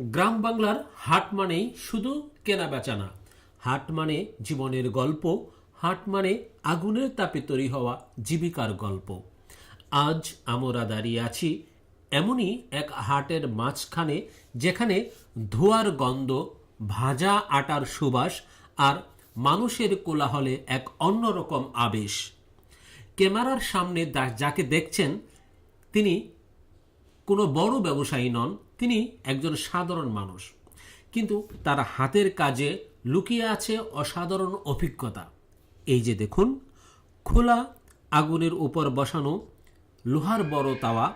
গ্রাম বাংলার হাট মানেই শুধু কেনা বেচা না। হাট মানে জীবনের গল্প, হাট মানে আগুনের তাপে তৈরি হওয়া জীবিকার গল্প। আজ আমরা দাঁড়িয়ে আছি এমনই এক হাটের মাঝখানে যেখানে ধোয়ার গন্ধ, ভাজা আটার সুবাস আর মানুষের কোলাহলে এক অন্যরকম আবেশ। ক্যামেরার সামনে যাকে দেখছেন, তিনি কোনো বড় ব্যবসায়ী নন, তিনি একজন সাধারণ মানুষ। কিন্তু তার হাতের কাজে লুকিয়ে আছে অসাধারণ অভিজ্ঞতা। এই যে দেখুন, খোলা আগুনের উপর বসানো লোহার বড় তাওয়া,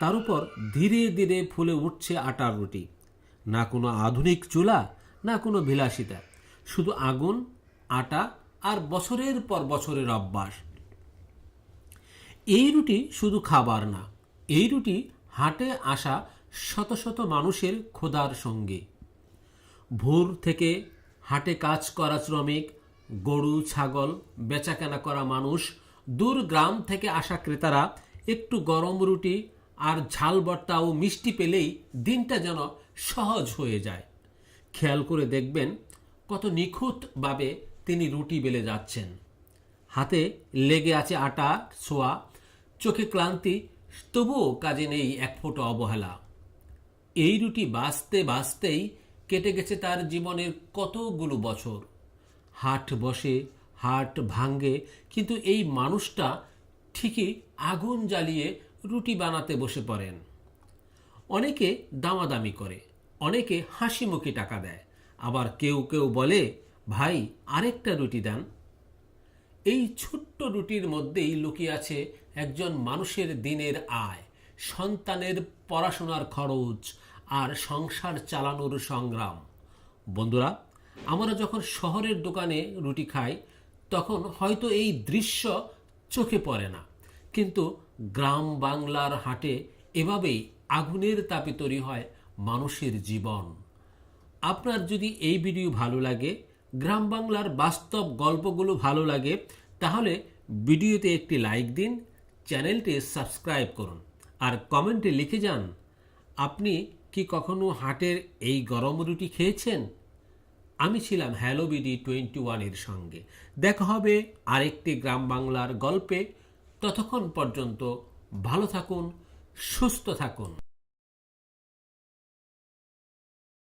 তার উপর ধীরে ধীরে ফুলে উঠছে আটার রুটি। না কোনো আধুনিক চুলা, না কোনো বিলাসিতা, শুধু আগুন, আটা আর বছরের পর বছরের অভ্যাস। এই রুটি শুধু খাবার না, এই রুটি হাটে আসা শত শত মানুষের ক্ষুধার সঙ্গে। ভোর থেকে হাটে কাজ করা শ্রমিক, গরু, ছাগল, বেচাকেনা করা মানুষ, দূর গ্রাম থেকে আসা ক্রেতারা একটু গরম রুটি আর ঝাল ভর্তা ও মিষ্টি পেলেই দিনটা যেন সহজ হয়ে যায়। খেয়াল করে দেখবেন কত নিখুঁতভাবে তিনি রুটি বেলে যাচ্ছেন। হাতে লেগে আছে আটা ছোয়া চোখে ক্লান্তি তবুও কাজে নেই এক ফোঁটা অবহেলা। এই রুটি বাঁচতে বাঁচতেই কেটে গেছে তার জীবনের কতগুলো বছর। হাট বসে, হাট ভাঙ্গে কিন্তু এই মানুষটা ঠিকই আগুন জ্বালিয়ে রুটি বানাতে বসে পড়েন। অনেকে দামাদামি করে, অনেকে হাসি মুখে টাকা দেয়। আবার কেউ কেউ বলে, ভাই, আরেকটা রুটি দেন। এই ছোট্ট রুটির মধ্যেই লুকিয়ে আছে একজন মানুষের দিনের আয়, সন্তানের পড়াশোনার খরচ আর সংসার চালানোর সংগ্রাম। বন্ধুরা, আমরা যখন শহরের দোকানে রুটি খাই, তখন হয়তো এই দৃশ্য চোখে পড়ে না। কিন্তু গ্রাম বাংলার হাটে এভাবেই আগুনের তাপে তৈরি হয় মানুষের জীবন। আপনার যদি এই ভিডিও ভালো লাগে গ্রাম বাংলার বাস্তব গল্পগুলো ভালো লাগে, তাহলে ভিডিওতে একটি লাইক দিন, চ্যানেলটি সাবস্ক্রাইব করুন। আর কমেন্টে লিখে যান, আপনি কি কখনো হাটের এই গরম রুটি খেয়েছেন? আমি ছিলাম হ্যালো বিডি টোয়েন্টি ওয়ানের সঙ্গে। দেখা হবে আরেকটি গ্রাম বাংলার গল্পে। ততক্ষণ পর্যন্ত ভালো থাকুন, সুস্থ থাকুন।